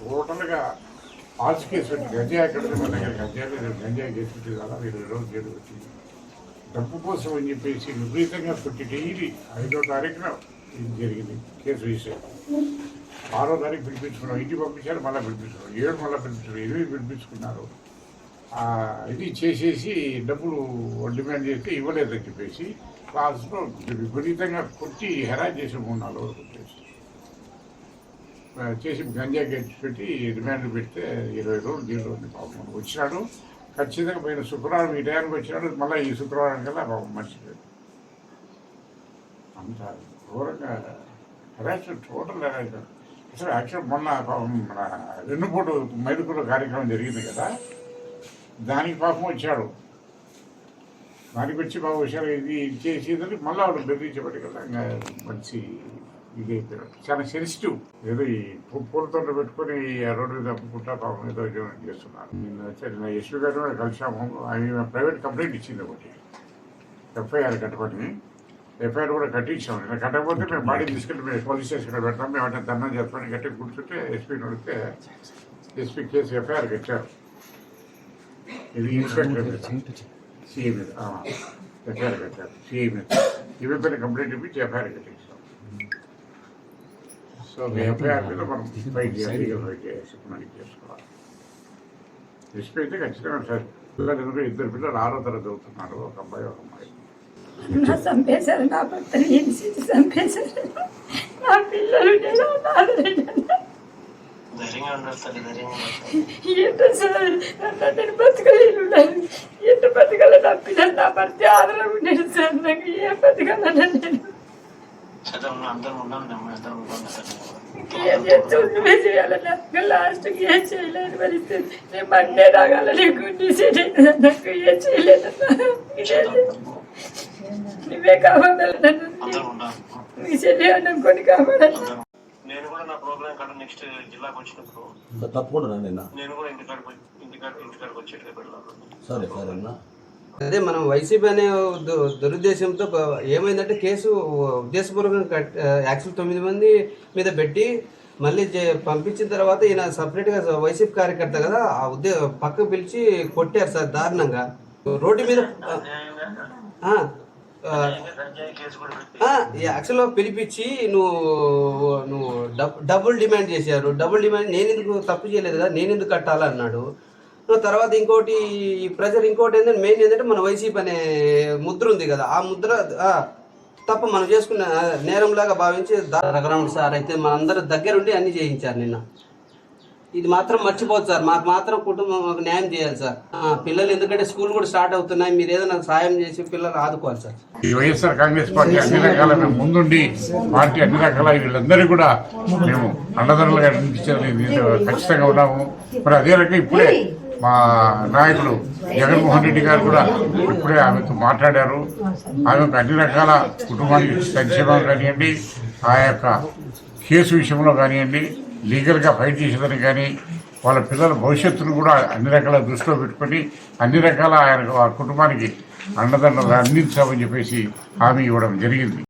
టోటల్గా ఆల్స్ కేసు గంజాయి అక్కడ మన దగ్గర గంజాయి గంజాయి కేసు కదా అలా ఇరవై రోజులు జైలు వచ్చింది డబ్బు కోసం అని చెప్పేసి విపరీతంగా కొట్టి డైలీ ఐదో తారీఖున ఇది జరిగింది కేసు వేసారు ఆరో తారీఖు పిలిపించుకున్నాం ఇంటికి పంపించారు మళ్ళీ పిలిపించుకున్నాం ఏడు మళ్ళీ పిలిపించుకున్నారు ఇరవై పిలిపించుకున్నారు. ఇది చేసేసి డబ్బులు డిమాండ్ చేస్తే ఇవ్వలేదని చెప్పేసి క్లాస్లో విపరీతంగా కొట్టి హెరాజ్ చేసి మూడు నాలుగు చేసి గంజా గెట్టి పెట్టి రిమాండ్ పెడితే ఇరవై రోజులు జైలు ఉంది పాపం. వచ్చినాడు. ఖచ్చితంగా పోయిన శుక్రవారం ఈ టైంకి వచ్చినాడు. మళ్ళీ ఈ శుక్రవారం కల్లా పాపం మర్చిపోయాడు. అంత ఘోరంగా హెరాస్మెంట్ టోటల్ హెరాస్మెంట్ అసలు యాక్చువల్ మొన్న పాపం మన వెన్నుపోటు మైదుకుల కార్యక్రమం జరిగింది కదా. దానికి పాపం వచ్చాడు. దానికి వచ్చి బాబు వచ్చారు ఇది చేసేదని మళ్ళీ ఆవిడ బెదిరించబడి కదా. ఇంకా మంచి ఇది చాలా సెన్సిటివ్ ఏదో ఈ పూలతోట పెట్టుకొని రోడ్డు తప్పుకుంటా పాపం ఏదో ఉద్యోగం చేస్తున్నారు. నిన్న సరే నా ఎస్పీ గారు కలిసాము ఆయన ప్రైవేట్ కంప్లైంట్ ఇచ్చింది ఒకటి. ఎఫ్ఐఆర్ కట్టుకొని. ఎఫ్ఐఆర్ కూడా కట్టించాము ఇలా కట్టకపోతే మేము బాడీ తీసుకెళ్ళి మేము పోలీస్ స్టేషన్లో పెడతాం. మేము అంటే ధర్నా చేస్తామని గట్టి కూర్చుంటే ఎస్పీని అడిగితే ఎస్పీ కేసు ఎఫ్ఐఆర్ కట్టారు. ఇది ఇన్స్పెక్టర్ సిఐ మీద. ఎఫ్ఐఆర్ కట్టారు. సిఐ మీద. ఇవి పైన కంప్లైంట్ ఇప్పించి ఎఫ్ఐఆర్ కట్టించారు. సో ఎఫ్ఐఆర్ మీద మనం ఫైట్ చేయాలి లీగల్ ఫైట్ చేయాల్సి మనకి చేసుకోవాలి. ఎస్పీ అయితే ఖచ్చితంగా సార్. పిల్లలు ఎందుకు ఇద్దరు పిల్లలు ఆరో తరగతి చదువుతున్నారు ఒక అబ్బాయి ఒక అమ్మాయి. నా చంపేశారు నా భర్తని హింసించి చంపేశారు నా పిల్లలు నేను ఏంటో సార్? నేను బతకలేను. ఎంత బతకాల నా పిల్లలు నా భర్త ఆదరణ ఉండేది సార్. నాకు ఏం బతకాలన్నా నేను. ఉన్న అందరం ఉండాలి మేము అందరం నువ్వే చేయాలన్నా లాస్ట్కి ఏం చేయలేని పరిస్థితి నేను మండే రాగాలని గుండె చేయలేదు నాకు ఏం చేయలేదన్నా ఇదే నువ్వే మీ చెల్లి అనుకోని అందరం. నేను కూడా నా ప్రోగ్రామ్ కాడ నెక్స్ట్ జిల్లాకు వచ్చినప్పుడు తప్పకుండా నేను కూడా ఇంటికాడికి పోయి- ఇంటికాడ ఇంటికాడికి వచ్చేట్టుగా పెడతాను సరే సరే అన్న. అదే మనం వైసీపీ అనే దు- దురుద్దేశంతో ఏమైందంటే కేసు ఉద్దేశపూర్వకంగా కట్- యాక్చువల్ తొమ్మిది మంది మీద పెట్టి మళ్ళీ పంపించిన తర్వాత ఈయన సపరేట్గా వైసీపీ కార్యకర్త కదా ఆ ఉద్దే పక్క పిలిచి కొట్టారు సార్ దారుణంగా. రోడ్డు మీద ఈ యాక్చువల్గా పిలిపించి నువ్వు నువ్వు డబుల్ డిమాండ్ చేశారు. డబుల్ డిమాండ్ నేను ఎందుకు తప్పు చేయలేదు కదా నేను ఎందుకు కట్టాలన్నాడు. తర్వాత ఇంకోటి ఈ ఇంకోటి ఏంటంటే మెయిన్ ఏంటంటే మన వైసీపీ అనే ముద్ర ఉంది కదా ఆ ముద్ర తప్ప మనం చేసుకున్న నేరంలాగా భావించి రఘురాముడు సార్ అయితే మనందరూ దగ్గరుండి అన్ని చేయించారు నిన్న. ఇది మాత్రం మర్చిపోదు సార్ మాకు మాత్రం కుటుంబం మాకు న్యాయం చేయాలి సార్. ఆ, పిల్లలు ఎందుకంటే స్కూల్ కూడా స్టార్ట్ అవుతున్నాయి మీరు ఏదైనా సాయం చేసి పిల్లలు ఆదుకోవాలి సార్. ఈ వైఎస్ఆర్ కాంగ్రెస్ పార్టీ అన్ని రకాల మేము ముందుండి పార్టీ అన్ని రకాల వీళ్ళందరూ కూడా మేము అండదండలుగా ఖచ్చితంగా ఉన్నాము. మరి అదే రకంగా ఇప్పుడే మా నాయకులు జగన్మోహన్ రెడ్డి గారు కూడా ఇప్పుడే ఆమెతో మాట్లాడారు. ఆమెకు అన్ని రకాల కుటుంబానికి సంక్షేమం కానివ్వండి ఆ యొక్క కేసు విషయంలో కానివ్వండి లీగల్గా ఫైట్ చేసేదని కానీ వాళ్ళ పిల్లల భవిష్యత్తును కూడా అన్ని రకాల దృష్టిలో పెట్టుకొని అన్ని రకాల ఆయన కుటుంబానికి అండదండలు అందించామని చెప్పేసి హామీ ఇవ్వడం జరిగింది.